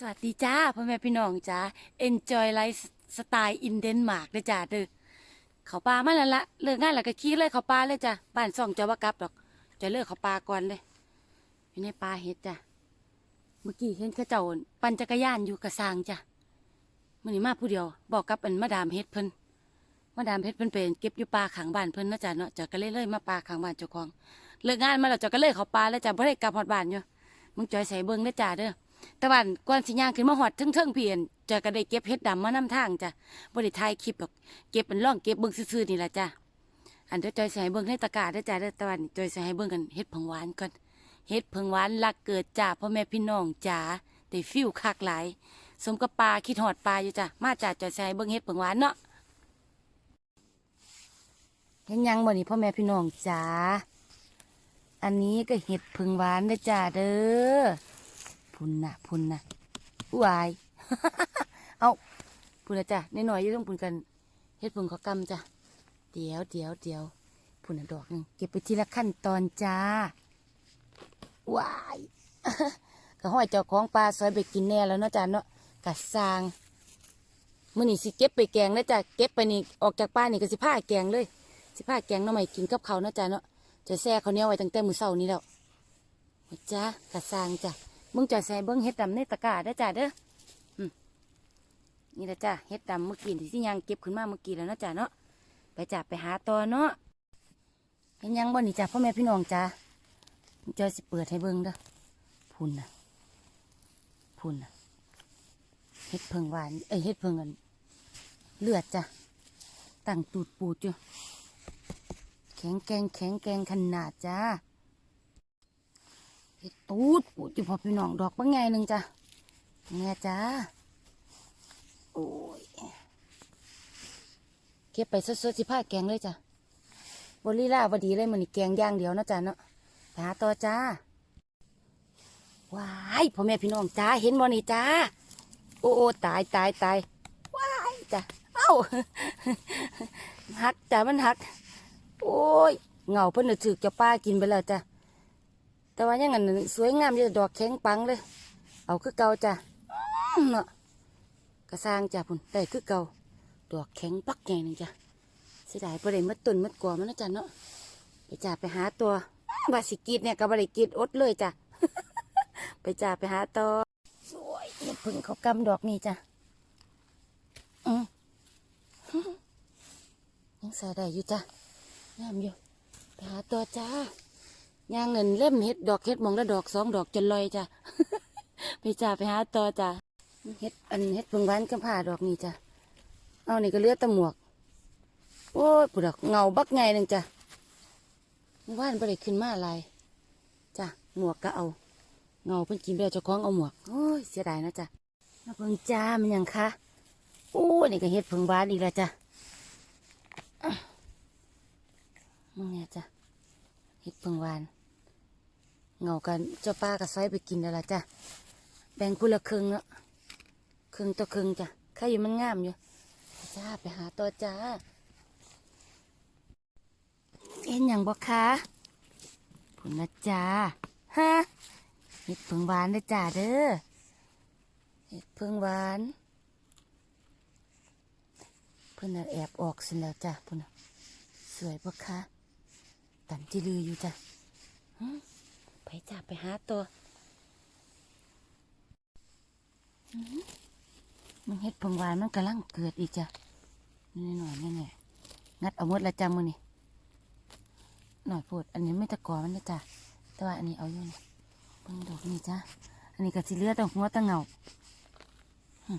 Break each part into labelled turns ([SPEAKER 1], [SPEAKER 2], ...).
[SPEAKER 1] สวัสดีจ้าพ่อแม่พี่น้องจ้า Enjoy Life Style in Denmark เลยจ้าเด้อเขาปลามาแล้วละเลิกงานแล้วก็ขี่เลยเขาปลาเลยจ้าบ้านซ่องจะว่ากลับดอก จะเลิกเขาปลาก่อนเลยอยู่ในปลาเห็ดจ้าเมื่อกี้เห็นเขาเจ้าปั่นจักรยานอยู่กระซางจ้ามื่อนี้มาผู้เดียว บอกกับอันมาดามเฮ็ดเพิ่นมาดามเฮ็ดเพิ่นเป็นเก็บอยู่ปลาขังบ้านเพิ่นนะจ้าเนาะจะก็เลยเลยมาปลาขังบ้านเจ้าของเลิกงานมาแล้วจะก็เลยเขาปลาแล้วจ้าบ่ได้กลับฮอดบ้านอยู่มึงจอยใส่เบิ่งเด้จ้าเด้อ แต่ว่าก่อนสิย่างขึ้นมาหอดเทิงๆเพียนจะก็ได้เก็บเห็ดดำมานำทางจ้ะบ่ได้ถ่ายคลิปหรอกเก็บเป็นร่องเก็บเบิ่งซื่อๆนี่ล่ะจ้ะอันเดี๋ยวจอยสิให้เบิ่งในตะกร้าเด้อจ้ะเด้อต่ว่านี่จอยสิให้เบิ่งกันเห็ดผงหวานก่อนเห็ดผงหวานลักเกิดจ้าพ่อแม่พี่น้องจ๋าได้ฟิวคักหลาย สมกับปลาคิดหอดปลาอยู่จ้ะมาจ้ะจอยสิให้เบิ่งเห็ดผงหวานเนาะเห็นยังบ่นี่พ่อแม่พี่น้องจ๋าอันนี้ก็เห็ดผงหวานเด้จ้าเด้อ พุ่นนะพุ่นนะผู้อาย เอาพุ่นนะจ้ะนหน่อยๆอยี่ต้องพุ่นกันเฮ็ดพุ่นเขากำจ้ะเดี๋ยวเดี๋ยวเดี๋ยวพุ่นนะดอกหนึงเก็บไปทีละขั้นตอนจ้าวายก็ห้อยเจ้าของปลาซอยไปกินแน่แล้วเนาะจ้ะเนาะกะสร้างมื่อนี่สิเก็บไปแกงนะจ้ะเก็บไปนี่ออกจากป้านี่ก็สิผ้าแกงเลย สิผ้าแกงน้ำใหม่กินกับเขาเนาะจ้ะเนาะจะแซ่เขาเนี้ยไว้ตั้งแต่มือเช้านี้แล้วจ้ากะสร้างจ้ะ มึงจะใส่เบิ้งเห็ดดำในตะกร้าได้จ้าเด้ออืมนี่ละจ้าเห็ดดำเมื่อกี้ที่ยังเก็บขึ้นมาเมื่อกี้แล้วเนาะจ้าเนาะไปจ้าไปหาต่อเนาะเห็นยังบ่นี่จ้าพ่อแม่พี่น้องจ้ามึงจะสิเปิดให้เบิ้งเด้อพุ่นน่ะพุ่นน่ะเห็ดเพิงหวานเอ้ยเห็ดเพิงอันเลือดจ้ะตั้งตูดปูดอยู่แข็งแกงแข็งแกงขนาดจ้า เฮ็ดตูดปูดอยู่พอพี่น้องดอกบางไงหนึ่งจ้ะแง่จ้าโอ้ยเก็บไปสดๆสิผ้าแกงเลยจ้ะบริล่าบดีเลยมันนี่แกงย่างเดียวนะจ้ะเนาะหาต่อจ้าว้ายพ่อแม่พี่น้องจ้าเห็นบ่นี่จ้าโอ้โอ้ตายตายตายว้ายจ้ะเอ้าหักจ้ะมันหัก โอ้ยเหงาเพิ่นน่ะถือจะป้ากินไปแล้วจ้ะ แต่ว่ายังไงสวยงามยู่ดอกแข็งปังเลย เอาคือเก่าจ้ะเนาะกระสร้างจ้ะพุ่นได้คือเก่าดอกแข็งปักใหญ่หนึ่งจ้ะเสียดายประเด็นมัดตุนมัดกว่ามันนะจ้ะเนาะไปจ่าไปหาตัวบาสิกรีดเนี่ยกับบริกรีดอดเลยจ้ะไปจ่าไปหาตัวสวยเห็ดพึ่งเขากำดอกนี่จ้ะอืมยังใส่ได้อยู่จ้ะงามอยู่ไปหาตัวจ้า ย่างเงินเล่มเฮ็ดดอกเฮ็ดมองละดอกสองดอกจนลอยจ้ะไปจ้าไปหาต่อจ้ะเฮ็ดอันเฮ็ดพิ่งวานกับผ้าดอกนี่จ้ะเอานี่ก็เลือแตะหมวก โอ้ยปุดอกเงาบักไงหนึ่งจ้ะเมื่านไปได้ขึ้นมาอะไรจ้ะหมวกก็เอา เงาเพิ่นกินไปแล้วเจ้าของเอาหมวกโอ้ยเสียดายนะจ้ะมาเพิ่งจ้ามันยังคะโอ้นี่ก็เฮ็ดพิ่งวานอีกแล้วจ้ะมึงเนี่ยจ้ะเฮ็ดพิ่งวาน เงากันเจ้าป้ากับซอยไปกินแล้วล่ะจ้ะแบ่งคนละครึ่งเนาะครึ่งต่อครึ่งจ้ะใครอยู่มันงามอยู่จ้าไปหาตัวจ้า เอ็นอย่างบอกคะผุนนะจ้าฮะเห็ดเพิงหวานนะจ้าเด้อเห็ดเพิงหวาน เพื่อนน่ะแอบออกสินแล้วจ้ะพุ่นสวยปะคะตันจิลืออยู่จ้ะ ไปจ้าไปหาตัวมันเห็ดผงหวานมันกำลังเกิดอีกจ้ะนี่หน่อยนี่แน่งัดเอาหมดละจ้ามือนี่หน่อยโพดอันนี้ไม่ตะกอมันนะจ้ะแต่ว่าอันนี้เอาอยู่นี่เบิ่งดอกนี่จ้ะอันนี้ก็สิเลือแตหัวแตะเงาหึ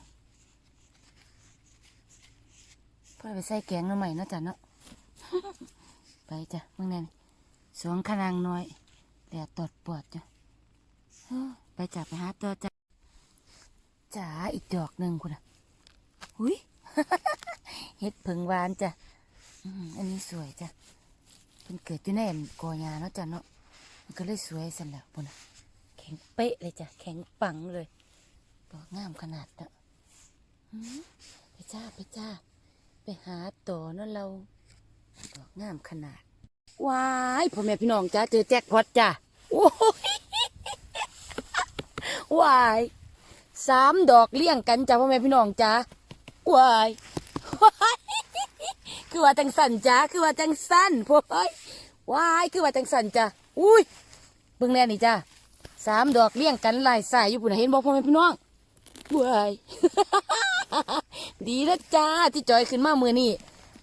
[SPEAKER 1] เพื่อไปใส่แกงหน้ำใหม่นะจ้ะเนาะไปจ้ะมื่อนั้นสวงขนางน้อย แดดตอดปวดจ้ะไปจับไปหาตัวจ้ะจ๋าอีกดอกหนึ่งคุณอะหุยเห็ดผึ่งหวานจ้ะอันนี้สวยจ้ะมันเกิดอยู่ในอันกอหญ้าเนาะจ้ะเนาะมันก็เลยสวยสันแล้วปุ่นน่ะแข็งเป๊ะเลยจ้ะแข็งปังเลยดอกงามขนาดเนาะไปจ้าไปจ้า ไปหาต่อเนาะเราดอกงามขนาด ว้ายพ่อแม่พี่น้องจ้าเจอแจ็คพอตจ้าโอ้ยว้ายสามดอกเลี้ยงกันจ้าพ่อแม่พี่น้องจ้าวายว้ายคือว่าจังสันจ้าคือว่าจังสันพวกเอ้ยวายคือว่าจังสันจ้าอุ้ยเบิ่งแน่นี่จ้าสามดอกเลี้ยงกันลายสายอยู่ปุ่นเห็นบอกพ่อแม่พี่น้องวายดีแล้วจ้าที่จอยขึ้นมามือนี่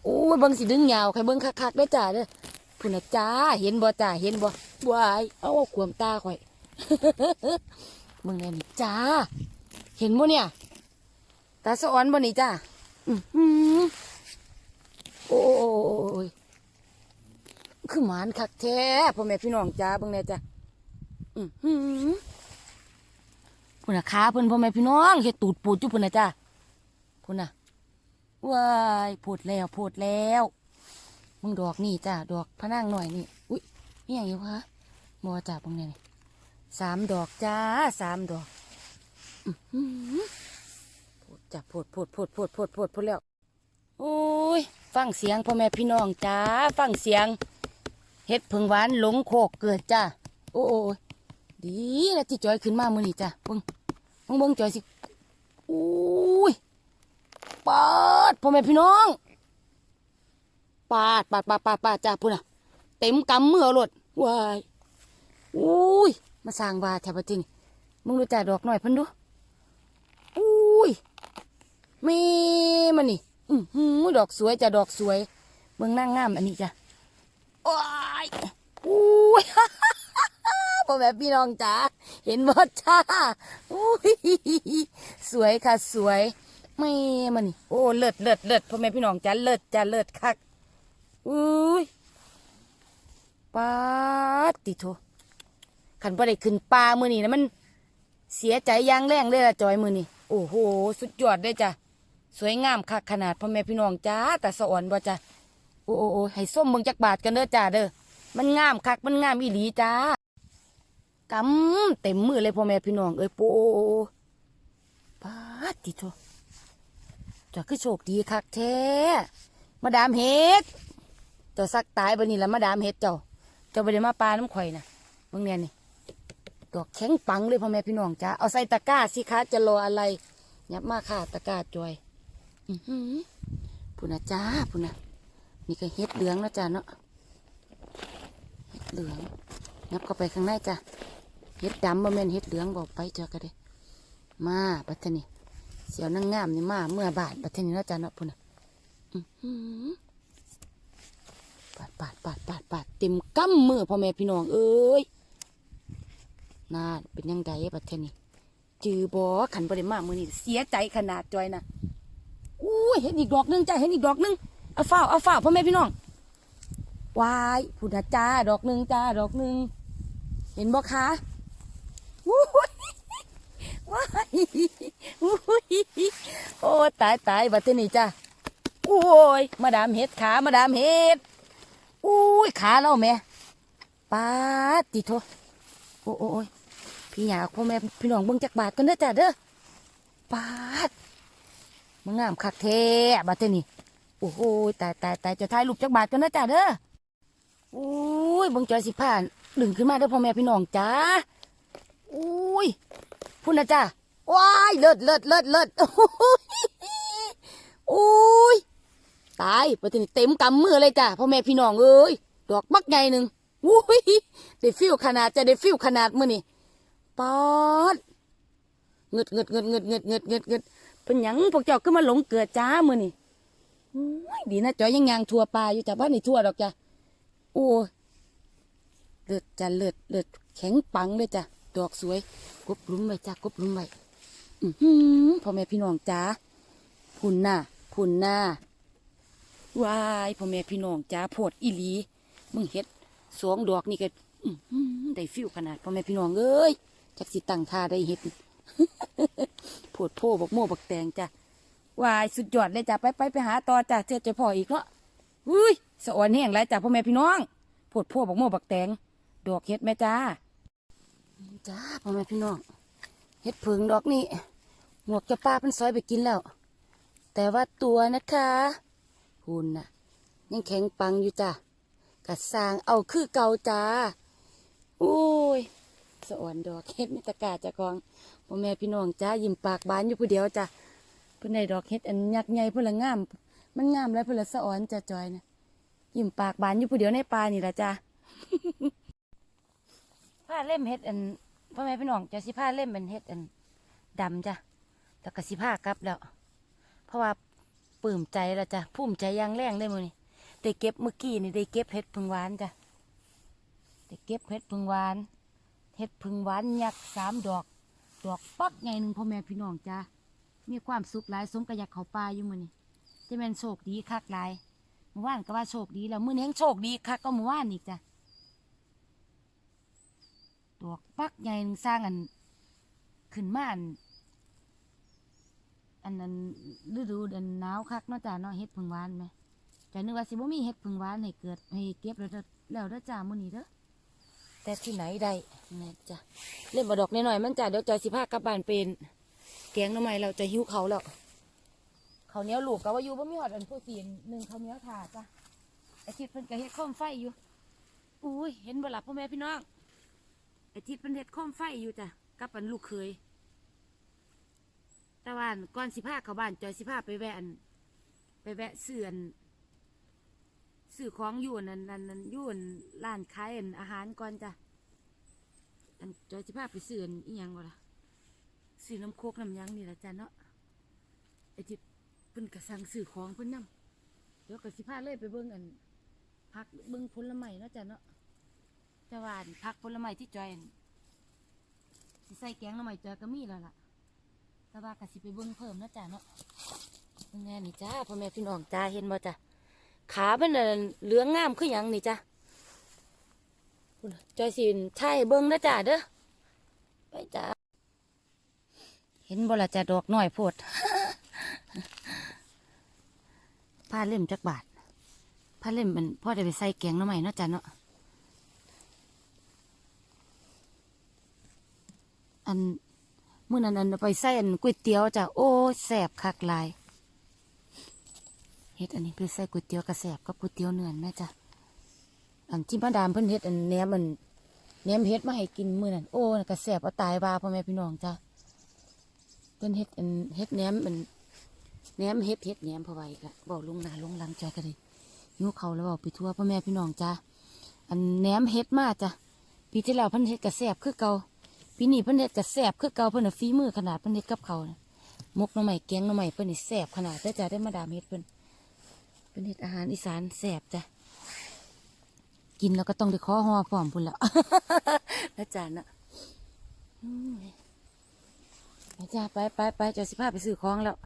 [SPEAKER 1] โอ้ยเบิ่งสิดึงยาวใครเบิ่งคักๆได้จ้าเด้อ พุ่นะจ้าเห็นบ่จ้าเห็นบ่วายเอาขวมตาข่อยเบิ่งแน่นี่จ้า เห็นบ่เนี่ยตาสะออนบ่นี่จ้าโอ้ยคือหมานคักแท้พ่อแม่พี่น้องจ้าเบิ่งแน่จ้าอือหือพุ่นน่ะขาเพิ่นพ่อแม่พี่น้องเฮ็ดตูดปูดอยู่พุ่นน่ะจ้าพุ่นน่ะว้ายโพดแล้วโพดแล้ว มึงดอกนี่จ้าดอกพะนางหน่อยนี่ อุ้ยนี่หยังอยู่คะบ่จ้าบิ่งแน่นี่สามดอกจ้าสามดอกพูดจ้ะพูดพูดพูดพูดพูดพูดพูดแล้วโอ้ย ฟังเสียงพ่อแม่พี่น้องจ้าฟังเสียงเฮ็ดผึ่งหวานหลงโคกเกิดจ้าโอ้โอ้ยดีแล้วที่จอยขึ้นมามือนี่จ้าเบิ้งเบิ้งเบิ้งจอยสิโอ้ยปาดพ่อแม่พี่น้อง ปาดปาดปาดปาดปาดจ้าพูดน่ะ เต็มกำมือรถวายโอ้ย มาสร้างบาแถวจริงมึงดูจ่าดอกหน่อยพิ่นดูอุ้ยม่มันนี่ อือหือดอกสวยจ้ะดอกสวย เมืองนั่งงามอันนี้จ้ะโอ้ยอุ้ยพ่อแม่พี่น้องจ๋าเห็นบ่จ้าอุ้ยสวยค่ะสวยแม่มันนี่โอ้เลิศเลิศเลิศพ่อแม่พี่น้องจ๋าเลิศจ้าเลิศคัก อุ้ยปาดติโทขันบ่ได้ขึ้นปลามือนี่นะมันเสียใจยางแรงเลยละจอยมือนี่โอ้โห สุดยอดเลยจ้ะสวยงามคักขนาดพ่อแม่พี่น้องจ้าแต่สะอ่อนบ่จ้ะโอ้โอ้โอ้ให้ส้มเบิ่งจักบาทกันเด้อจ้าเด้อมันงามคักมันงามอีหลีจ้ากำเต็มมือเลยพ่อแม่พี่น้องเอ้ยโปปาดติโตจ้าคือโชคดีคักแท้มาดามเฮ็ด เจ้าซักตายบันนี้ละมาดามเฮ็ดเจ้า เจ้าไปได้มาปลาน้ำข่อยนะเบิ่งเนี่ยนี่ดอกแข็งปังเลยพ่อแม่พี่น้องจ้าเอาใส่ตะกร้าสิคะจะรออะไรยับมาค่ะตะกร้าจอย อือหือพูนะจ้าพูนะนี่ก็เฮ็ดเหลืองแล้วจ้าเนาะเฮ็ดเหลืองยับเข้าไปข้างในจ้าเฮ็ดดำบ่แม่นเฮ็ดเหลืองบอกไปเจอกันเลยมาบัทนี่เสียวนั่งงามนี่มาเมื่อบาทบัทนี่แล้วจ้าเนาะพูนะอือหือาดปาดปาดปาดปาดเต็มกำมือพ่อแม่พี่น้องเอ้ยน่าเป็นยังไงบัดเทนี่จือบอขันบริมามือนี่เสียใจขนาดจอยนะอู้ยเห็นอีกดอกหนึงจ้าเห็นอีกดอกหนึงเอาฝ้าเอาฝ้าพ่อแม่พี่น้องวายพูดนะจ้าดอกหนึงจ้าดอกหนึงเห็นบ่คะอู้ยว้ายอู้ยโอ้ตายตายบัดเทนี่จ้าโอ้ยมาดามเห็ดขามาดามเห็ด อุ้ยขาเราแม่ปาดติโทโอ้โอ้ยพี่อยากพ่อแม่พี่น้องเบิ่งจักบาทกันเด้อจ้าเด้อปาดมันงามคักแท้บาดเทนี่โอ้โหตายตายตายจะถ่ายรูปจักบาทกันเด้อจ้าเด้อโอ้ยเบิ่งจอยสิผ่านดึงขึ้นมาเด้อพ่อแม่พี่น้องจ้าโอ้ยพุ่นนะจ้าว้ายเลิศเลิศเลิศเลิศโอ้ยโอ้ย ตายบาดเทอนี่เต็มกำมือเลยจ้าพ่อแม่พี่น้องเอ้ยดอกบักใหญ่หนึ่งอุ้ยได้ฟิวขนาดจะได้ฟิวขนาดมื่อนี่ปอดเงึดเงึดเงึดเงึดเงึดเงึดเงึดเงึดเป็นหยังพวกเจ้าก็มาหลงเกิดจ้ามื่อนี่ดีนะจอยยังยางทัวปลาอยู่จ้ะบ้านนี่ทัวดอกจ้ะโอ้เลือดจ้ะเลือดเลือดแข็งปังเลยจ้ะดอกสวยกบลุ้มไว้จ้ะกบลุ้มไว้พ่อแม่พี่น้องจ้าพุ่นหน้าพุ่นหน้า วายพ่อแม่พี่น้องจ้าโพดอีหลี มึงเฮ็ดสองดอกนี่ก็ได้ฟิวขนาดพ่อแม่พี่น้องเอ้ยจักสิตั้งท่าได้เห็ดโพดโพบักโม่บักแตงจ้ะวายสุดยอดเลยจ้ะไปไปไปหาต่อจ้ะเจอเจอพ่ออีกเนาะอุ้ยสะอ่อนแห้งไรจ้ะพ่อแม่พี่น้องโพดโพบักโม่บักแตงดอกเห็ดแม่จ้าจ้าพ่อแม่พี่น้องเห็ดผึ่งดอกนี่หมวกจะป้าเป็นซอยไปกินแล้ว แต่ว่าตัวนะคะ หุ่นน่ะ ยังแข็งปังอยู่จ้ะกะสร้างเอาคือเก่าจ้าโอ้ยสะอ่อนดอกเฮ็ดมิตรกาจ้ะกองพ่อแม่พี่น้องจ้ายิ้มปากบานอยู่ผู้เดียวจ้ะเพิ่นได้ดอกเฮ็ดอันยักษ์ใหญ่เพิ่นละงาม มันงามแล้วเพิ่นละสะอ่อนจ้ะจอยนะยิ้มปากบานอยู่ผู้เดียวในป่านี่ละจ้ะผ้าเล่มเฮ็ดอันพ่อแม่พี่น้องจะสิผ้าเล่มเป็นเฮ็ดอันดำจ้ะแล้วก็สิผ้ากลับแล้ว เพราะว่า ปลื้มใจล้วจ้ะภูมิใจอย่างแรงเลยมื้อนี้ได้เก็บเมื่อกี้นี่ได้เก็บเฮ็ดพึงหวานจ้ะได้เก็บเฮ็ดพึงหวานเฮ็ดพึงหวานยักษ์สามดอก ดอกปักใหญ่หนึ่งพ่อแม่พี่น้องจ้ามีความสุขหลายสมกับอยากเขาป่าอยู่มือนี้จะแม่นโชคดีคักหลายเมื่อวานก็ว่าโชคดีแล้วมื้อนี้ยังโชคดีคักก็เมื่อวานอีกจ้ะดอกปักใหญ่หนึ่งสร้างอันขึ้นมาอัน อันนั้นฤดูอันหนาวคักเนาะจ้าเนาะเฮ็ดพึ่งหวานไหมแต่นึกว่าสิบ่มีเฮ็ดพึ่งหวานให้เกิดให้เก็บแล้วเด้อแล้วเด้อจ้ามื้อนี้เด้อแต่ที่ไหนได้นี่จ้ะเล่นบดอกน้อยๆมันจ้ะเดี๋ยวจอยสิพากลับบ้านเป็นแกงหน้ำไม้เราจะหิ้วเขาแล้วเขาเนี้ยลูกก็ว่าอยู่บ่มีหอดอันผู้ตีนหนึ่งเขาเนี้ยถาจ้ะไอทิดเพิ่นก็เฮ็ดโคมไฟอยู่อุ้ยเห็นบ่ล่ะพ่อแม่พี่น้องไอทิดเพิ่นเฮ็ดโคมไฟอยู่จ้ะกับอันลูกเคย แต่ว่าอันก่อนสิพาเข้าบ้านจอยสิพาไปแวะอันไปแวะซื้อนซื้อของอยู่อันนั้นนนั้นอยู่นร้านขายอันอาหารก่อนจ้ะอันจอยสิพาไปซื้อนอีหยังวะล่ะซื้อน้ำโคกน้ำยังนี่ละจ้ะเนาะไอ้ที่เพิ่นก็สั่งซื้อของเพิ่นนำเดี๋ยวก็สิพาเลยไปเบิ่งอันพักเบิ่งผลไม้เนาะจ้ะเนาะแต่ว่าอันพักผลไม้ที่จอยนสิใส่แกงหน้ำไม้จอยก็มีแล้วล่ะ แต่ว่าก็สิไปเบิ่งเพิ่มเนาะจ้ะเนาะเบิ่งนี่จ้าพ่อแม่พี่น้องจ้าเห็นบ่จ้ะขาเป็นอันเหลืองงามคือหยังนี่จ้ะจอยสินใช่เบิ้งนะจ้าเด้อไปจ้าเห็นบ่ละจ้าดอกน้อยโพดผ้าเล่มจักบาทผ้าเล่มมันพ่อได้ไปใส่แกงน้ำใหม่เนาะจ้าเนาะอัน มื่อนั้นอันไปใส่อันก๋วยเตี๋ยวจ้ะโอ้แสบคักลายเฮ็ดอันนี้ไปใส่ก๋วยเตี๋ยวกระแสบกับก๋วยเตี๋ยวเนื้อแม่จ้ะอันที่มาดามเพิ่นเฮ็ดอันแหนมมันแหนมเฮ็ดมาให้กินมื้อนั้นโอ้น่ะแซ่บเอาตายว่าพ่อแม่พี่น้องจ้ะเพิ่นเฮ็ดอันเฮ็ดแหนมมันแหนมเฮ็ดเฮ็ดแหนมพราะว่าอีกละเว้าลงนาลุงลังใจก็เลยหิวเขาแล้วเว้าไปทั่วพ่อแม่พี่น้องจ้ะอันแหนมเฮ็ดมาจ้ะปีที่แล้วเพิ่นเฮ็ดก็แซ่บคือเก่า ปีนี้เพิ่นเด็ดก็แสบคือเก่าเพิ่นน่ะฝีมือขนาดเพิ่นเด็ดกับเขาน่ะมกน้อไม้แกงน้อไม้เพิ่นนี่แสบขนาดได้จ้ะได้มาดามเฮ็ดเพิ่นเพิ่นเฮ็ดอาหารอีสานแสบจ้ะกินแล้วก็ต้องได้ขอหอพร้อมพุ่นละแล้วจานน่ะอืมไปจ้าไปไปไปเจะสิพาไปซื้อของแล้ว